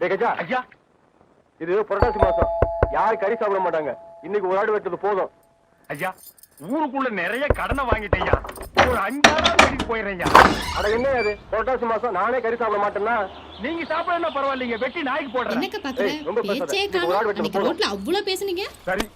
கஜா. ஐயா. இது புரட்டாசி மாசம். யாரும் கறி சாப்பிட மாட்டாங்க? இன்னைக்கு ஒரு ஆடு வெட்டது போதும். ஐயா ஊருக்குள்ள நிறைய கடனை வாங்கிட்டேன் ஐயா. ஒரு அஞ்சாயிரம் வீட்டுக்கு போயிடுறேன் ஐயா. அட என்ன அது புரட்டாசி மாசம் நானே கறி சாப்பிட மாட்டேன்னா? நீங்க சாப்பிடணும் பரவாயில்லைங்க? வெட்டி நாய்க்கு போடுறேன். என்னக்கா பாக்குற ஏய், ரொம்ப பேசாத. பேச்சே காணும். அன்னைக்கு. ரோட்ல அவ்வளவு பேசுனீங்க? சரி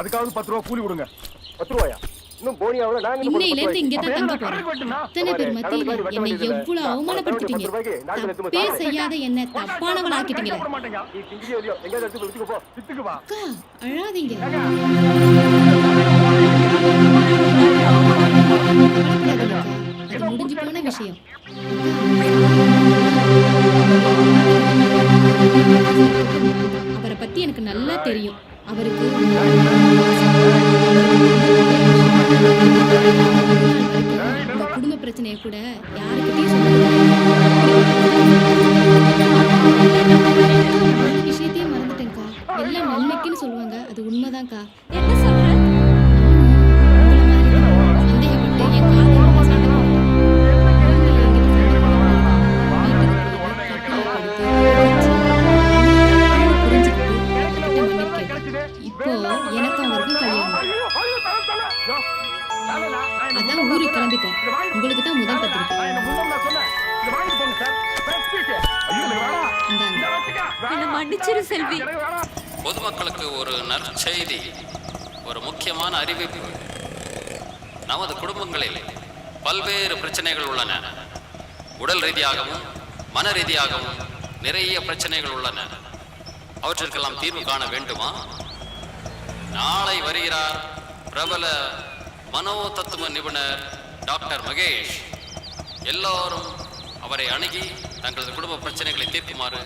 அதுக்காவது பத்து ரூபா கூலி கொடுங்க. பத்து ரூபாயா? இன்னும் போனியாவில் இங்க தான் தங்க போறேன் பேர் மத்தியில என்னை எவ்வளவு அவமானப்படுத்திட்டீங்க தப்பே செய்யாத என்ன போ அக்கா அழாதீங்க. அது முடிஞ்சு போன விஷயம் அவரை பத்தி எனக்கு நல்லா தெரியும் அவருக்கு உங்க குடும்ப பிரச்சனையை கூட யாருக்கிட்டையும் சொல்ல விஷயத்தையே மறந்துட்டேன்க்கா. எல்லாம் நன்மைக்குன்னு சொல்லுவாங்க. அது உண்மைதான்க்கா. என்ன சொல்ற? சந்தேகப்பட்டு என் அதான் ஊருக்கு கிளம்பிட்டேன். உங்களுக்கு தான் முதல் நான் பத்திரிக்கை. மன்னிச்சிரு செல்வி. பொதுமக்களுக்கு ஒரு நற்செய்தி ஒரு முக்கியமான அறிவிப்பு. நமது குடும்பங்களில் பல்வேறு பிரச்சனைகள் உள்ளன. உடல் ரீதியாகவும் மன ரீதியாகவும் நிறைய பிரச்சனைகள் உள்ளன. அவற்றிற்கெல்லாம் தீர்வு காண வேண்டுமா? நாளை வருகிறார் பிரபல மனோ தத்துவ நிபுணர் டாக்டர் மகேஷ். எல்லோரும் அவரை அணுகி தங்களது குடும்ப பிரச்சனைகளை தீர்க்குமாறு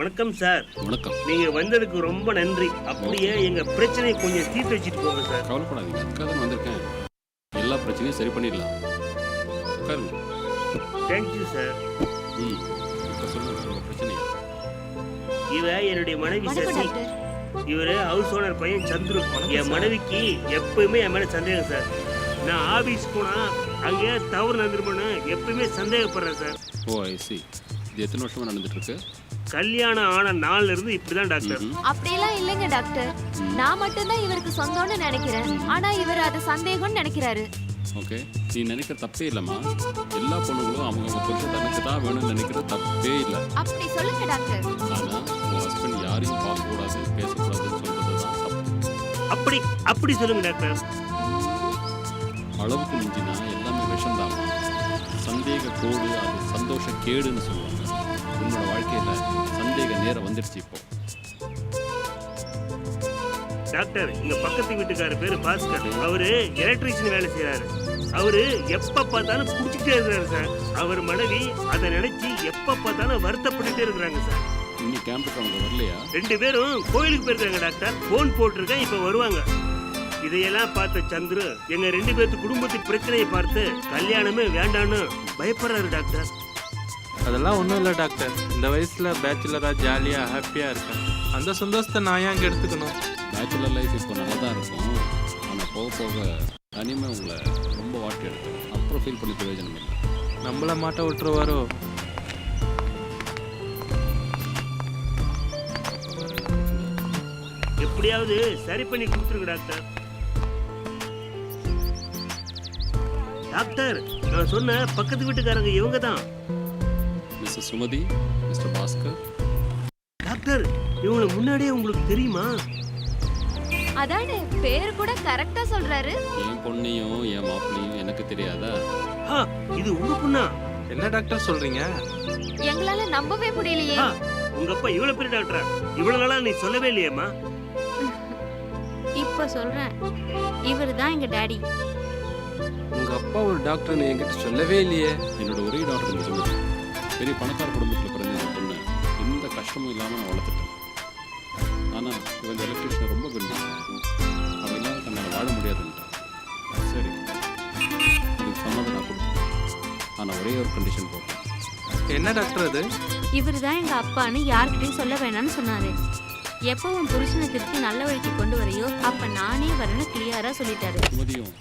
வணக்கம் சார். வணக்கம். நீங்க வந்ததுக்கு ரொம்ப நன்றி. அப்படியே எங்க பிரச்சனையை கொஞ்சம் தீர்த்து வச்சுட்டு போங்க சார். கவலைப்படாதீங்க. அதுக்காக தான் வந்திருக்கேன். எல்லா பிரச்சனையும் சரி பண்ணிடலாம். உட்காருங்க. தேங்க்யூ சார் ம். இப்போ சொல்லுங்க உங்கள் பிரச்சனையா? இவ என்னுடைய மனைவி சசி. இவரு ஹவுஸ் ஓனர் பையன் சந்துரு. என் மனைவிக்கு எப்பயுமே என் மேல சந்தேகம் சார். நான் ஆபீஸ் போனா அங்கே தவறு நடந்துருமோன்னு எப்பயுமே சந்தேகப்படுறேன் சார். ஓ ஐ சி இது எத்தனை வருஷமா நடந்துட்டு இருக்கு? கல்யாணம் ஆன நாள்ல இருந்து இப்படிதான் டாக்டர். அப்படியெல்லாம் இல்லைங்க டாக்டர். நான் மட்டும்தான் இவருக்கு சொந்தம்னு நினைக்கிறேன். ஆனா இவர் அது சந்தேகம்னு நினைக்கிறாரு. ஓகே. நீ நினைக்கிற தப்பே இல்லைம்மா. எல்லா பொண்ணுங்களும் அவங்கவுங்க புருஷன் தனக்கு தான் வேணும்னு நினைக்கிறது தப்பே இல்லை. அப்படி சொல்லுங்க டாக்டர். ஆனால் உங்கள் ஹஸ்பண்ட் யாரையும் பார்க்கக்கூடாது பேசக்கூடாதுன்னு சொல்கிறது தான் தப்பு. அப்படி அப்படி சொல்லுங்க டாக்டர். அளவுக்கு மிஞ்சினா எல்லாமே விஷம்தான். சந்தேக கோடு அது சந்தோஷ கேடுன்னு சொல்லுவாங்க. உன்னோட வாழ்க்கையில் சந்தேக நேரம் வந்துடுச்சு இப்போ. டாக்டர் எங்க பக்கத்து வீட்டுக்கார பேரு பாஸ்கர். அவரு எலக்ட்ரீஷியன் வேலை செய்யறாரு அவரு எப்ப பார்த்தாலும் குடிச்சிட்டே இருக்காரு சார். அவர் மனைவி அதை நினைச்சு எப்ப பார்த்தாலும் வருத்தப்பட்டுட்டே இருக்கிறாங்க சார். இன்னைக்கு கேம்புக்கு அவங்க வரலையா? ரெண்டு பேரும் கோயிலுக்கு போயிருக்காங்க டாக்டர். போன் போட்டிருக்கேன் இப்ப வருவாங்க. இதையெல்லாம் பார்த்த சந்துரு எங்க ரெண்டு பேர்த்து குடும்பத்து பிரச்சனையை பார்த்து கல்யாணமே வேண்டான்னு பயப்படுறாரு டாக்டர். அதெல்லாம் ஒன்றும் இல்லை டாக்டர் இந்த வயசில் பேச்சுலராக ஜாலியாக ஹாப்பியாக இருக்கேன் அந்த சந்தோஷத்தை நான் ஏன் எடுத்துக்கணும்? பேச்சுலர் லைஃப் இப்போ நல்லா தான் இருக்கும். ஆனால் போக போக தனிமை உங்களை ரொம்ப வாட்டி எடுக்கும். அப்புறம் ஃபீல் பண்ணி பிரயோஜனம் இல்லை. நம்மளை மாட்ட விட்டுருவாரோ? எப்படியாவது சரி பண்ணி கொடுத்துருங்க டாக்டர் டாக்டர் நான் சொன்ன பக்கத்து வீட்டுக்காரங்க இவங்க தான் mister Sumathi mister Bhaskar doctor இவங்கள முன்னாடியே உங்களுக்கு தெரியுமா? அதானே பேர் கூட கரெக்டா சொல்றாரு. என் பொண்ணையும் என் மாப்பிள்ளையும் எனக்கு தெரியாதா? ஆ இது உங்க பொண்ணா? என்ன டாக்டர் சொல்கிறீங்க எங்களால நம்பவே முடியலையே. ஆ, உங்க அப்பா இவ்வளவு பெரிய டாக்டரா? இவ்வளவு நாளா நீ சொல்லவே இல்லையேம்மா. இப்ப சொல்றேன். இவர் தான் எங்க டாடி. உங்கள் அப்பா ஒரு டாக்டர்னு என்கிட்ட சொல்லவே இல்லையே. என்னோட ஒரே டாக்டர் இந்த சுமதி பெரிய பணக்கார குடும்பத்தில் பிறந்த இந்த பொண்ணு. இந்த கஷ்டமும் இல்லாமல் நான் வளர்த்துட்டேன். ஆனால் இவன் இந்த எலக்ட்ரிஷியனை ரொம்ப விரும்புகிறான் அவன் இல்லாமல் தன்னால் வாழ முடியாதுன்ட்டான் சரி. இதுக்கு சம்மதம் நான் கொடுத்தேன் ஆனால் ஒரே ஒரு கண்டிஷன் போட்டேன் என்ன டாக்டர் அது? இவர் தான் எங்க அப்பான்னு யார்கிட்டயும் சொல்ல வேணாம்னு சொன்னாரு. எப்போ உன் புருஷனை திருப்பி நல்ல வழிக்கு கொண்டு வரையோ அப்ப நானே வரேன்னு கிளியரா சொல்லிட்டாரு. சுமதியும்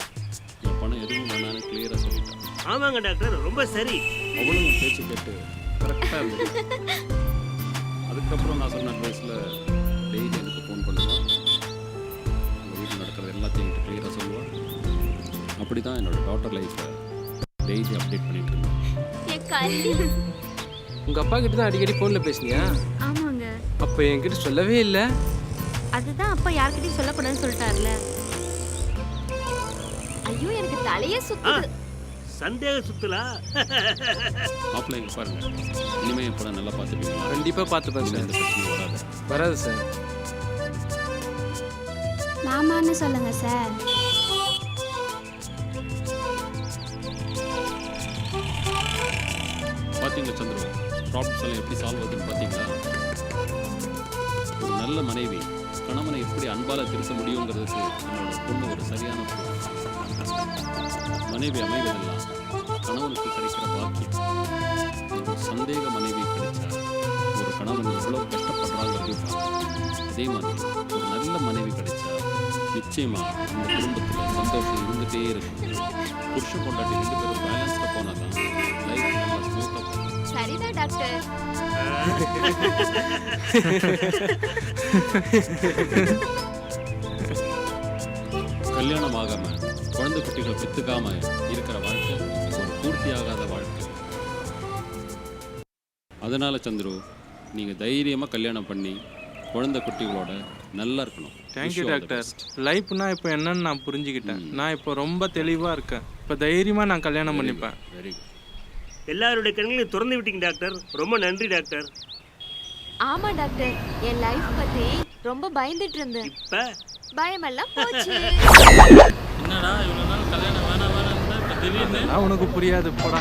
என் பணம் எதுவும் வேணான்னு கிளியராக சொல்லிட்டான் ஆமாங்க டாக்டர் ரொம்ப சரி. அவளும் என் பேச்சு கேட்டு கரெக்டாக இருந்தது. அதுக்கப்புறம் நான் சொன்ன அட்வைஸில் டெய்லி எனக்கு ஃபோன் பண்ணுவான் உங்கள் வீட்டில் நடக்கிறது எல்லாத்தையும் என்கிட்ட கிளியராக சொல்லுவாள் அப்படி தான் என்னோட டாட்டர் லைஃப்பை டெய்லி அப்டேட் பண்ணிட்டு இருந்தேன் என் கல்யாணம் உங்க அப்பா கிட்ட தான் அடிக்கடி போன்ல பேசுனியா? ஆமாங்க. அப்ப என்கிட்ட சொல்லவே இல்ல. அதுதான் அப்பா யார்கிட்டயும் சொல்லக்கூடாதுன்னு சொல்லிட்டாருல ஐயோ எனக்கு தலையே சுத்துது. சந்தேக சுத்தலா? மாப்பிள்ளை எங்க பாருங்க. இனிமே என் படம் நல்லா பார்த்துப்பீங்களா கண்டிப்பா பாத்துப்பேன் இனிமே சார். எந்த பிரச்சனையும் வராது. வராது சார். மாமான்னு சொல்லுங்க சார். பார்த்தீங்களா சந்திரு? ப்ராப்ளம்ஸ் எல்லாம் எப்படி சால்வ் ஆகுதுன்னு பார்த்தீங்களா ஒரு நல்ல மனைவி கணவனை எப்படி அன்பால திருத்த முடியுங்கிறதுக்கு என்னோட பொண்ணு ஒரு சரியான பொண்ணு. மனைவி அமைவதெல்லாம் கணவனுக்கு கிடைக்கிற பாக்கியம். சந்தேக மனைவி கிடைச்சா ஒரு கணவன் எவ்வளோ கஷ்டப்படுறாங்கிறது அதே மாதிரி ஒரு நல்ல மனைவி கிடைச்சா நிச்சயமா அந்த குடும்பத்தில் சந்தோஷம் இருந்துகிட்டே இருக்கும். புருஷ பொண்டாட்டி ரெண்டு பேரும் பேலன்ஸ்டாக போனால் தான் லைஃப் நல்லா ஸ்மூத்தாக போகும். சரிதான் டாக்டர். கல்யாணம் ஆகாம குழந்தை குட்டிகளை பெத்துக்காம இருக்கிற வாழ்க்கை ஒரு பூர்த்தியாகாத வாழ்க்கை. அதனால சந்துரு நீங்க தைரியமா கல்யாணம் பண்ணி குழந்தை குட்டிகளோட நல்லா இருக்கணும். தேங்க்யூ டாக்டர் லைஃப்னா இப்போ என்னன்னு நான் புரிஞ்சுக்கிட்டேன். நான் இப்போ ரொம்ப தெளிவா இருக்கேன். இப்போ தைரியமா நான் கல்யாணம் பண்ணிப்பேன். வெரி குட் எல்லாருடைய கண்களையும் திறந்து விட்டீங்க டாக்டர். ரொம்ப நன்றி டாக்டர். ஆமா டாக்டர். என் லைஃப் பத்தி ரொம்ப பயந்துட்டு இருந்தேன். இப்ப பயமெல்லாம் போச்சு. என்னடா இவ்வளோ நாள் கல்யாணம் வேணாம் வேணாம் திடீர்னு? உனக்கு புரியாது போடா.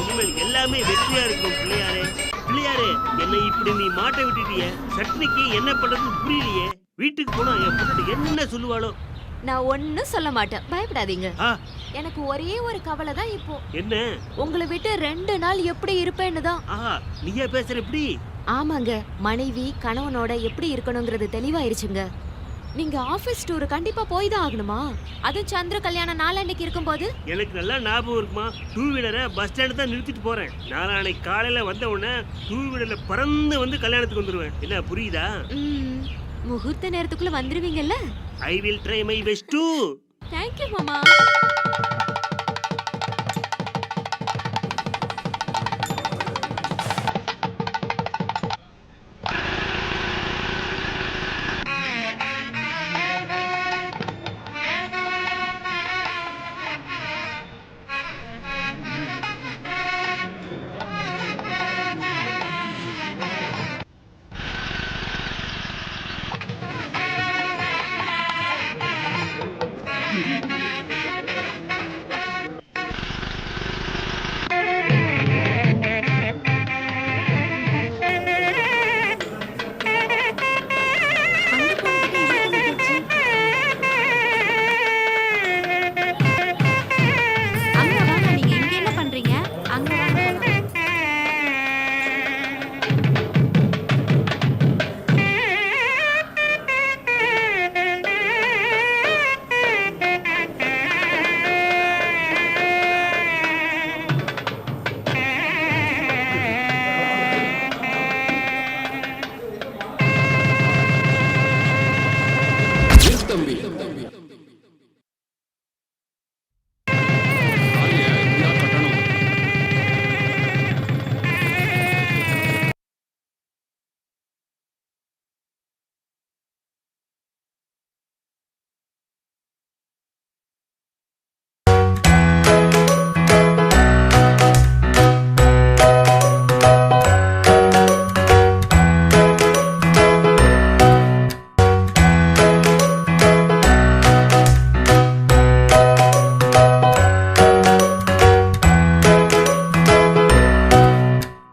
இனிமேல் எல்லாமே வெற்றியா இருக்கும். பிள்ளையாரே பிள்ளையாரே என்னை இப்படி நீ மாட்ட விட்டுட்டிய? சட்னிக்கு என்ன பண்றதுன்னு புரியலையே. வீட்டுக்கு போனா என் பொண்ணு என்ன சொல்லுவாளோ? நான் ஒன்னும் சொல்ல மாட்டேன். பயப்படாதீங்க. எனக்கு ஒரே ஒரு கவலை தான் இப்போ. என்ன? உங்களை விட்டு ரெண்டு நாள் எப்படி இருப்பேன்னு தான். ஆஹா நீயா பேசுற எப்படி? ஆமாங்க. மனைவி கணவனோட எப்படி இருக்கணுங்கிறது தெளிவாயிருச்சுங்க. நீங்க ஆபீஸ் டூர் கண்டிப்பா போய் தான் ஆகணுமா? அதுவும் சந்திர கல்யாணம் நாளன்னைக்கு இருக்கும்போது? எனக்கு நல்லா ஞாபகம் இருக்குமா? டூ வீலரை பஸ் ஸ்டாண்டு தான் நிறுத்திட்டு போறேன். நாளைக்கு காலையில வந்த உடனே டூ வீலர்ல பறந்து வந்து கல்யாணத்துக்கு வந்துருவேன். என்ன புரியுதா? முகூர்த்த நேரத்துக்குள்ள வந்துருவீங்கல்ல? I will try my best to thank you மாமா. தம்பி